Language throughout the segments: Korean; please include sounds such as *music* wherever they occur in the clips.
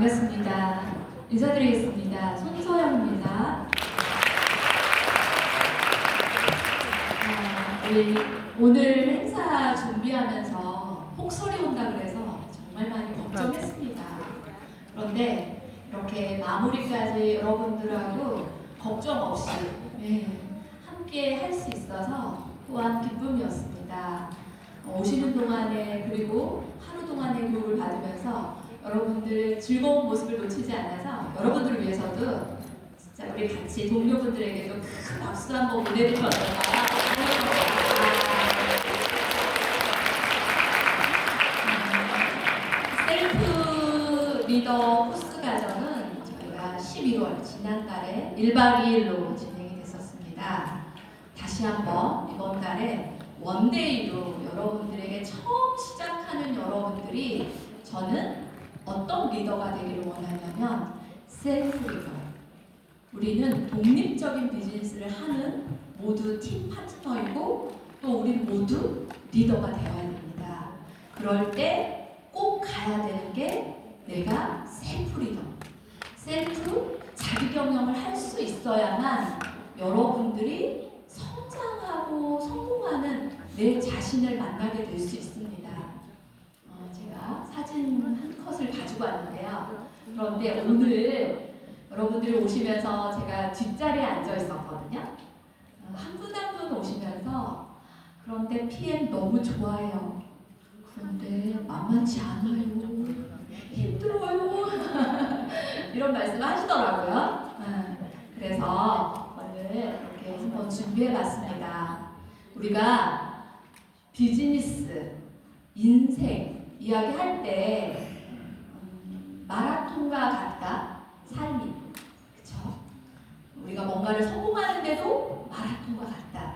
반갑습니다. 인사드리겠습니다. 손소영입니다. 아, 우리 오늘 행사 준비하면서 폭설이 온다 그래서 정말 많이 걱정했습니다. 그런데 이렇게 마무리까지 여러분들하고 걱정 없이 예, 함께 할 수 있어서 또한 기쁨이었습니다. 어, 오시는 동안에 그리고 하루 동안의 교육을 받으면서 여러분들 즐거운 모습을 놓치지 않아서 여러분들을 위해서도 진짜 우리 같이 동료분들에게도 큰 박수 한번 보내드리면 어떨까요? 음, 셀프 리더 코스 과정은 저희가 11월 지난달에 1박 2일로 진행이 됐었습니다. 다시 한번 이번 달에 원데이로 여러분들에게 처음 시작하는 여러분들이 저는 어떤 리더가 되기를 원하냐면 셀프 리더. 우리는 독립적인 비즈니스를 하는 모두 팀 파트너이고 또 우리 모두 리더가 되어야 됩니다. 그럴 때 꼭 가야 되는 게 내가 셀프 리더. 셀프 자기 경영을 할 수 있어야만 여러분들이 성장하고 성공하는 내 자신을 만나게 될 수 있습니다. 어, 제가 사진 한 컷을 가지고 왔는데요. 그런데 오늘 여러분들이 오시면서 제가 뒷자리에 앉아 있었거든요. 어, 한분 한 분 오시면서 그런데 PM 너무 좋아요. 그런데 만만치 않아요. 힘들어요. *laughs* 이런 말씀 하시더라고요. 음, 그래서 오늘 이렇게 한번 준비해 봤습니다. 우리가 비즈니스, 인생 이야기 할 때 음, 마라톤과 같다. 삶이 그쵸? 우리가 뭔가를 성공하는데도 마라톤과 같다.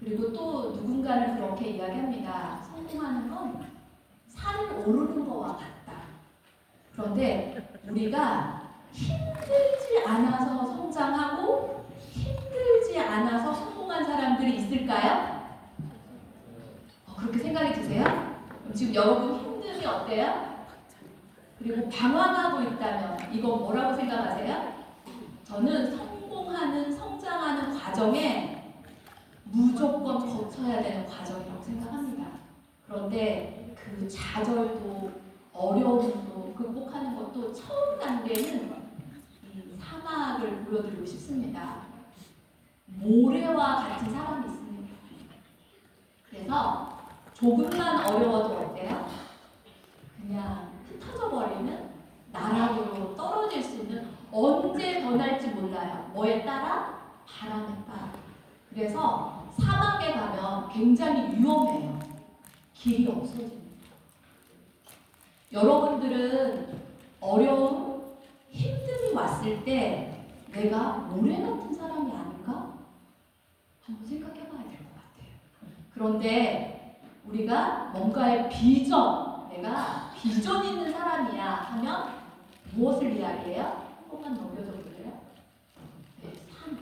그리고 또 누군가는 그렇게 이야기합니다. 성공하는 건 산을 오르는 거와 같다. 그런데 우리가 힘들지 않아서 성장하고 힘들지 않아서 성공한 사람들이 있을까요? 어, 그렇게 생각이 드세요? 지금 여러분 힘듦이 어때요? 그리고 방황하고 있다면 이건 뭐라고 생각하세요? 저는 성공하는 성장하는 과정에 무조건 거쳐야 되는 과정이라고 생각합니다. 그런데 그 좌절도 어려움도 극복하는 것도 처음 단계는 이 사막을 보여드리고 싶습니다. 모래와 같은 사람이 있습니다. 그래서 조금만 어려워도 어때요? 그냥 흩어져 버리는 나락으로 떨어질 수 있는 언제 변할지 몰라요. 뭐에 따라? 바람에 따라. 그래서 사막에 가면 굉장히 위험해요. 길이 없어집니다. 여러분들은 어려움, 힘듦이 왔을 때 내가 모래 같은 사람이 아닌가? 한번 생각해 봐야 될 것 같아요. 그런데 우리가 뭔가의 비전, 내가 비전 있는 사람이야 하면 무엇을 이야기해요? 한 번만 넘겨줘 볼래요? 네, 산.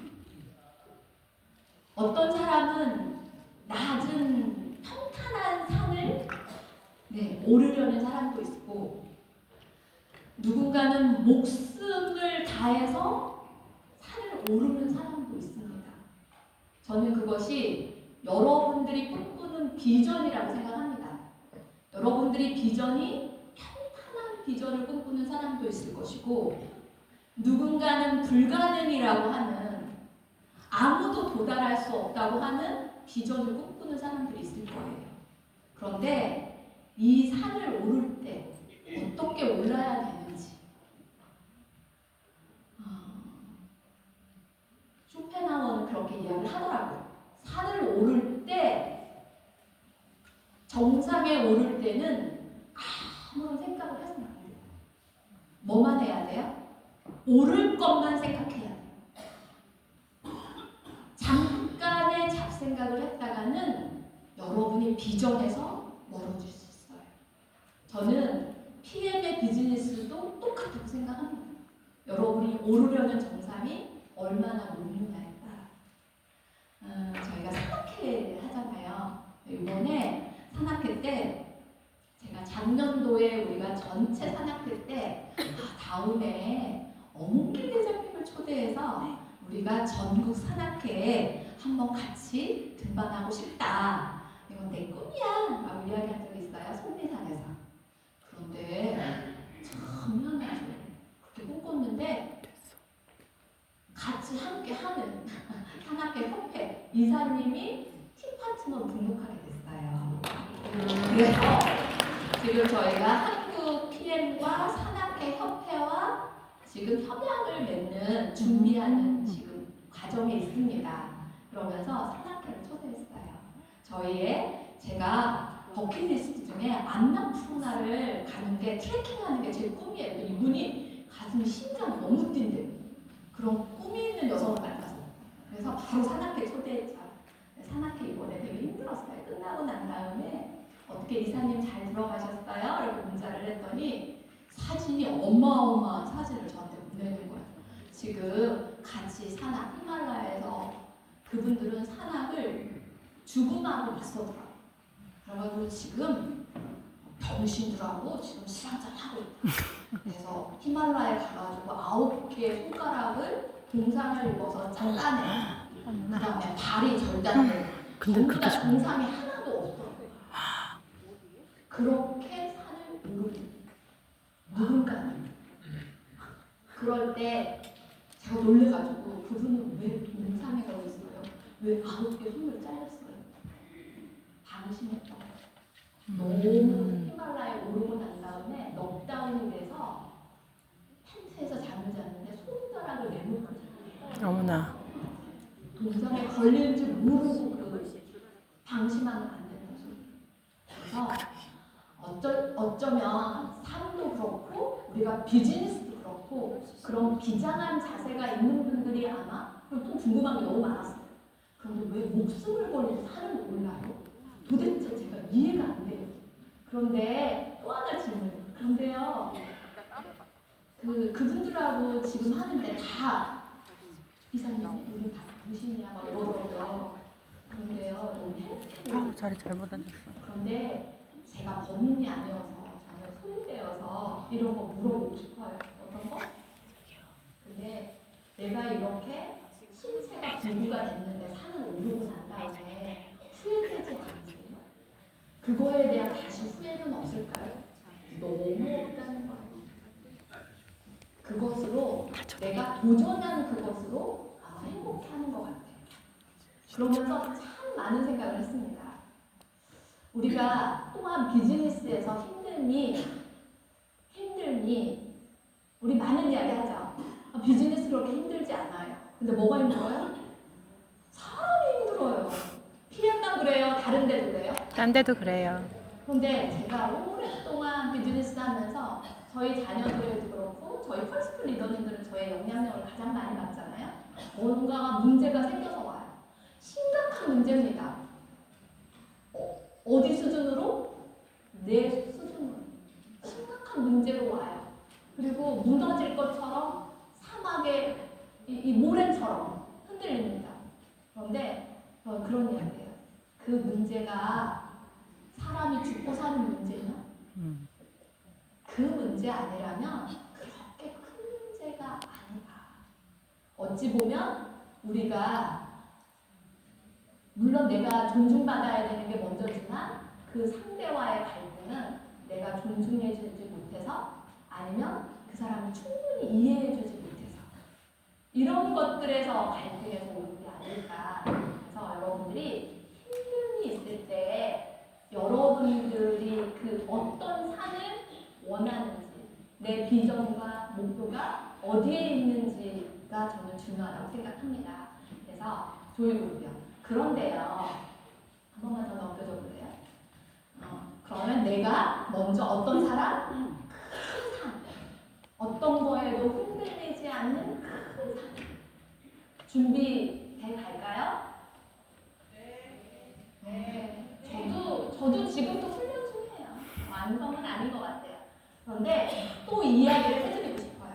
어떤 사람은 낮은 평탄한 산을 네, 오르려는 사람도 있고 누군가는 목숨을 다해서 산을 오르는 사람도 있습니다. 저는 그것이 여러분들이 꿈꾸는 비전이라고 생각합니다. 여러분들이 비전이 평탄한 비전을 꿈꾸는 사람도 있을 것이고 누군가는 불가능이라고 하는 아무도 도달할 수 없다고 하는 비전을 꿈꾸는 사람들이 있을 거예요. 그런데 이 산을 오를 때 어떻게 올라야 되는지 아, 쇼펜하워는 그렇게 이야기를 하더라고요. 산을 오를 때 정상에 오를 때는 아무런 생각을 하지 말아요. 뭐만 해야 돼요? 오를 것만 생각해야 돼요. 잠깐의 잡생각을 했다가는 여러분이 비전에서 멀어질 수 있어요. 저는 PM의 비즈니스도 똑같다고 생각합니다. 여러분이 오르려는 정상이 얼마나 오르느냐에 따라. 음, 저희가 산악회 하잖아요. 이번에 산악회 때 제가 작년도에 우리가 전체 산악회 다음에 어묵길 대장님을 초대해서 우리가 전국 산악회에 한번 같이 등반하고 싶다. 이건 내 꿈이야. 라고 이야기한 적이 있어요. 속리산에서. 그런데 참 희한하죠. 그렇게 꿈꿨는데 같이 함께 하는 *laughs* 산악회 협회 이사님이 팀 파트너로 등록하게 됐어요. 그래서 지금 저희가 한국 PM과 산 악회 협회와 지금 협약을 맺는 준비하는 지금 과정에 있습니다. 그러면서 산악회를 초대했어요. 저희의 제가 버킷리스트 중에 안나푸르나를 가는 게 트레킹하는 게 제 꿈이에요. 이분이 가슴이 심장이 너무 뛴대요. 그런 꿈이 있는 여성을 만나서 그래서 바로 산악회 초대했죠. 산악회 이번에 되게 힘들었어요. 끝나고 난 다음에 어떻게 이사님 잘 들어가셨어요? 라고 문자를 했더니 사진이 어마어마한 사진을 저한테 보내는 거예요. 지금 같이 산악 히말라야에서 그분들은 산악을 죽음하고 맞서더라고요. 그래가지고 지금 병신들하고 지금 시장전 하고 있다. 그래서 히말라야에 가가지고 아홉 개의 손가락을 동상을 입어서 잘라내. 그 다음에 발이 절단돼. 근데 그렇게 다 좋아. 동상이 하나도 없더라고요. 그렇게 산을 오르는 누군가는 그럴 때 제가 놀래가지고 그분은 왜 동상에 가고 있어요? 왜 아홉 개 손을 잘랐어요? 방심했다고. 너무 히말라야에 오르고 난 다음에 넉다운이 돼서 텐트에서 잠을 잤는데 손가락을 내놓고. 어머나. 동상에 걸리는 줄 모르고 그 방심하면 안 되는 거죠. 그래서 어쩌, 어쩌면 삶도 비즈니스도 그렇고 그런 비장한 자세가 있는 분들이 아마 그리고 또 궁금한 게 너무 많았어요. 그런데 왜 목숨을 걸고 사는 몰라요? 도대체 제가 이해가 안 돼요. 그런데 또 하나 질문. 그런데요, 그 그분들하고 지금 하는데 다 이사님 우리 다 당신이야 막 이러더라고요. 그런데요, 너무 행복해요. 아우 자리 잘못 앉았어. 그런데 제가 범인이 아니어서 이런 거 물어보고 싶어요. 어떤 거? 근데 내가 이렇게 신체가 분부가 됐는데 산을 오르고 난 다음에 후회되지 않지? 그거에 대한 다시 후회는 없을까요? 너무 없다는 거예요. 그것으로 내가 도전한 그것으로 행복해하는 것 같아요. 그러면서 참 많은 생각을 했습니다. 우리가 또한 비즈니스에서 힘듦이 힘듦이 우리 많은 이야기 하죠. 아, 비즈니스 그렇게 힘들지 않아요. 근데 뭐가 힘들어요? 사람이 힘들어요. PM만 그래요? 다른 데도 그래요? 딴 데도 그래요. 근데 제가 오랫동안 비즈니스 하면서 저희 자녀들도 그렇고 저희 퍼스트 리더님들은 저의 영향력을 가장 많이 받잖아요. 뭔가가 문제가 생겨서 와요. 심각한 문제입니다. 어, 어디 수준으로? 내 심각한 문제로 와요. 그리고 무너질 것처럼 사막의 이, 이 모래처럼 흔들립니다. 그런데 어, 그런 이야기예요. 그 문제가 사람이 죽고 사는 문제냐? 음. 그 문제 아니라면 그렇게 큰 문제가 아니다. 어찌 보면 우리가 물론 내가 존중받아야 되는 게 먼저지만 그 상대와의 갈등은 내가 존중해주지 못해서 아니면 그 사람을 충분히 이해해주지 못해서 이런 것들에서 갈등에서 오는 게 아닐까. 그래서 여러분들이 힘듦이 있을 때 여러분들이 그 어떤 산을 원하는지 내 비전과 목표가 어디에 있는지가 저는 중요하다고 생각합니다. 그래서 조이고요. 그런데요, 한 번만 더 넘겨줘 볼래요? 어, 그러면 내가 먼저 어떤 사람? 어떤 거에도 흔들리지 않는 큰 산. 준비돼 갈까요? 네. 저도, 저도 지금도 훈련 중이에요. 완성은 아닌 것 같아요. 그런데 또 이야기를 해드리고 싶어요.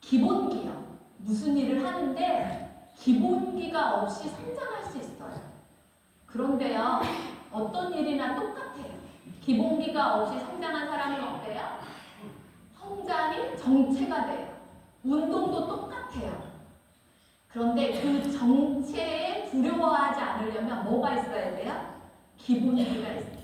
기본기요. 무슨 일을 하는데 기본기가 없이 성장할 수 있어요. 그런데요, 어떤 일이나 똑같아요. 기본기가 없이 성장한 사람은 어때요? 성장이 정체가 돼요. 운동도 똑같아요. 그런데 그 정체에 두려워하지 않으려면 뭐가 있어야 돼요? 기본기가 있어요.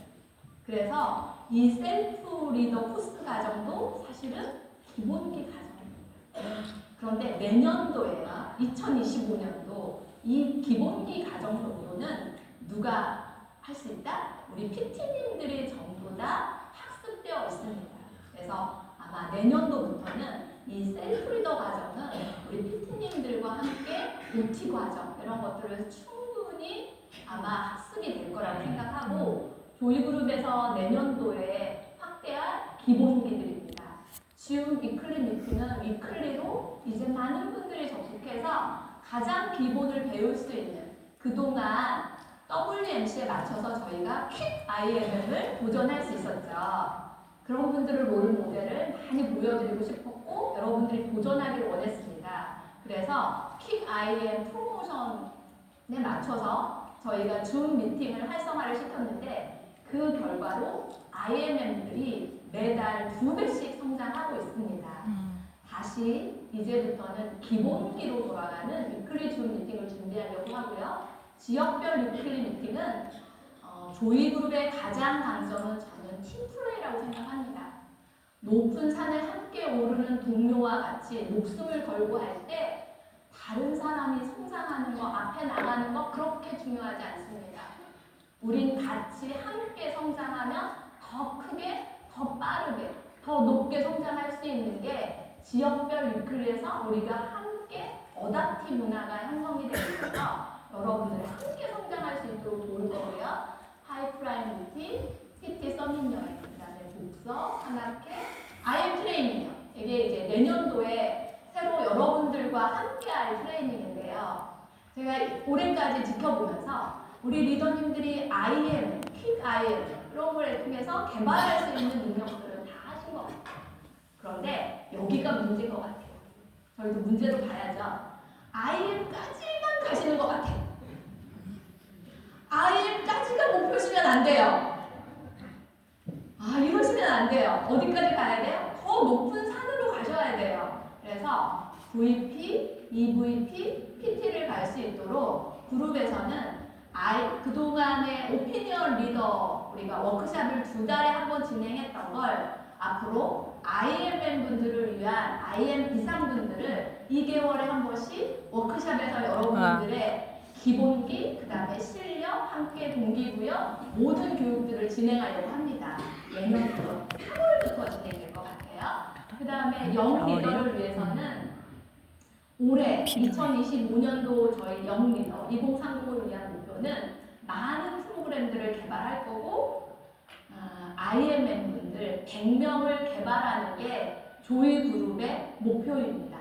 그래서 이 셀프 리더 코스 과정도 사실은 기본기 과정입니다. 그런데 내년도에요. 2025년도 이 기본기 과정 정도는 누가 할 수 있다? 우리 PT님들이 전부 다 학습되어 있습니다. 그래서 아마 내년도부터는 이 셀프 리더 과정은 우리 PT님들과 함께 OT 과정 이런 것들을 충분히 아마 학습이 될 거라고 생각하고 조이그룹에서 내년도에 확대할 기본기들입니다. 줌 위클리 미팅은 위클리로 이제 많은 분들이 접속해서 가장 기본을 배울 수 있는 그동안 WMC에 맞춰서 저희가 퀵 IMM을 도전할 수 있었죠. 그런 분들을 롤 모델을 많이 보여드리고 싶었고 여러분들이 도전하기를 원했습니다. 그래서 퀵 IM 프로모션에 맞춰서 저희가 줌 미팅을 활성화를 시켰는데 그 결과로 IMM들이 매달 두 배씩 성장하고 있습니다. 다시 이제부터는 기본기로 돌아가는 위클리 줌 미팅을 준비하려고 하고요. 지역별 위클리 미팅은 어, 조이 그룹의 가장 강점은 저는 팀플레이라고 생각합니다. 높은 산을 함께 오르는 동료와 같이 목숨을 걸고 할 때 다른 사람이 성장하는 거, 앞에 나가는 거 그렇게 중요하지 않습니다. 우린 같이 함께 성장하면 더 크게, 더 빠르게, 더 높게 성장할 수 있는 게 지역별 위클리에서 우리가 함께 어답티 문화가 형성이 되면서 여러분들이 함께 성장할 수 있도록 도울 거고요. 하이프라임 미 팅, TT 서밋 여행, 그 다음에 독서, 산악회, IM 트레이닝이요. 이게 이제 내년도에 새로 여러분들과 함께 할 트레이닝인데요. 제가 올해까지 지켜보면서 우리 리더님들이 IM, 퀵 IM 이런 걸 통해서 개발할 수 있는 능력들은 다 하신 것 같아요. 그런데 여기가 문제인 것 같아요. 저희도 문제를 봐야죠. IM까지만 가시는 것 같아요. IM까지가 목표시면 안 돼요. 아, 이러시면 안 돼요. 어디까지 가야 돼요? 더 높은 산으로 가셔야 돼요. 그래서 VP, EVP, PT를 갈 수 있도록 그룹에서는 아이, 그동안의 오피니언 리더 우리가 워크샵을 두 달에 한 번 진행했던 걸 앞으로 IMM 분들을 위한 IM 이상 분들을 2개월에 한 번씩 워크샵에서 여러분들의 기본기, 그 다음에 실력, 함께 동기부여 모든 교육들을 진행하려고 합니다. 내년부터 3월부터 진행될 것 같아요. 그 다음에 영 리더를 위해서는 올해 2025년도 저희 영 리더 2030을 위한 목표는 많은 프로그램들을 개발할 거고 아, IMM 분들 100명을 개발하는 게 조이 그룹의 목표입니다.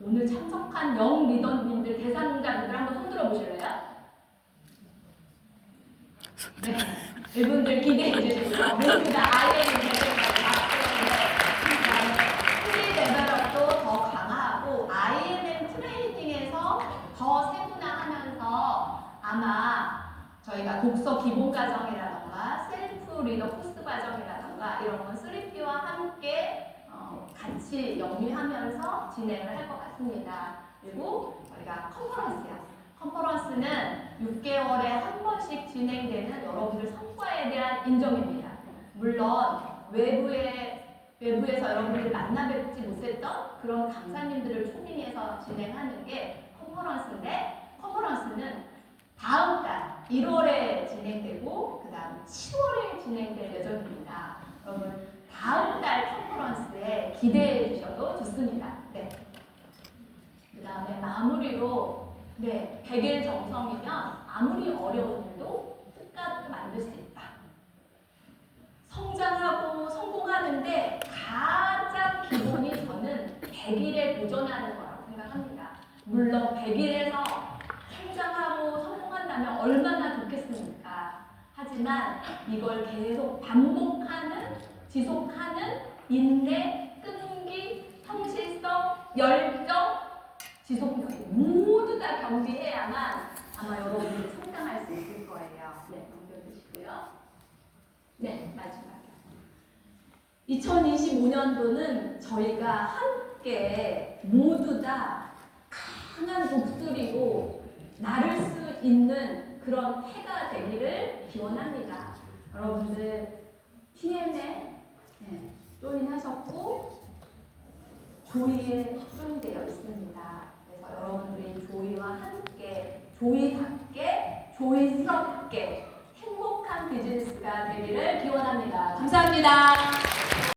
오늘 참석한 영 리더님들 대상자분들 한번 손들어 보실래요? 네, 이분들 기대해 주시고요. 모두 다 IMM 프리 데벨업도 더 강화하고 IMM 트레이닝에서 더 세분화하면서 아마 저희가 독서 기본 과정이라던가 셀프 리더 코스 과정이라던가 이런 건 3P와 함께 어, 같이 영위하면서 진행을 할 것 같습니다. 그리고 저희가 컨퍼런스요. 컨퍼런스는 6개월에 한 번씩 진행되는 여러분들 성과에 대한 인정입니다. 물론 외부의 외부에서 여러분들이 만나 뵙지 못했던 그런 강사님들을 초빙해서 진행하는 게 컨퍼런스인데 컨퍼런스는 다음 달 1월에 진행되고 그 다음 7월에 진행될 예정입니다. 여러분 다음 달 컨퍼런스에 기대해 주셔도 좋습니다. 네. 그 다음에 마무리로 네 100일 정성이면 아무리 어려운 일도 끝까지 만들 수 있다. 성장하고 성공하는데 가장 기본이 저는 100일에 도전하는 거라고 생각합니다. 물론 100일에서 성장하고 성공한다면 얼마나 좋겠습니까? 하지만 이걸 계속 반복하는, 지속하는 인내, 끈기, 성실성, 열정, 지속력 모두 다 경비해야만 아마 여러분들이 성장할 수 있을 거예요. 네, 넘겨주시고요. 네. 네, 마지막에. 2025년도는 저희가 함께 모두 다 강한 목소리로 나를 수 있는 그런 해가 되기를 기원합니다. 여러분들 TM에 네, 조인하셨고 조이에 조인되어 있습니다. 여러분들이 조이와 함께 조이답게 조이스럽게 행복한 비즈니스가 되기를 기원합니다. 감사합니다.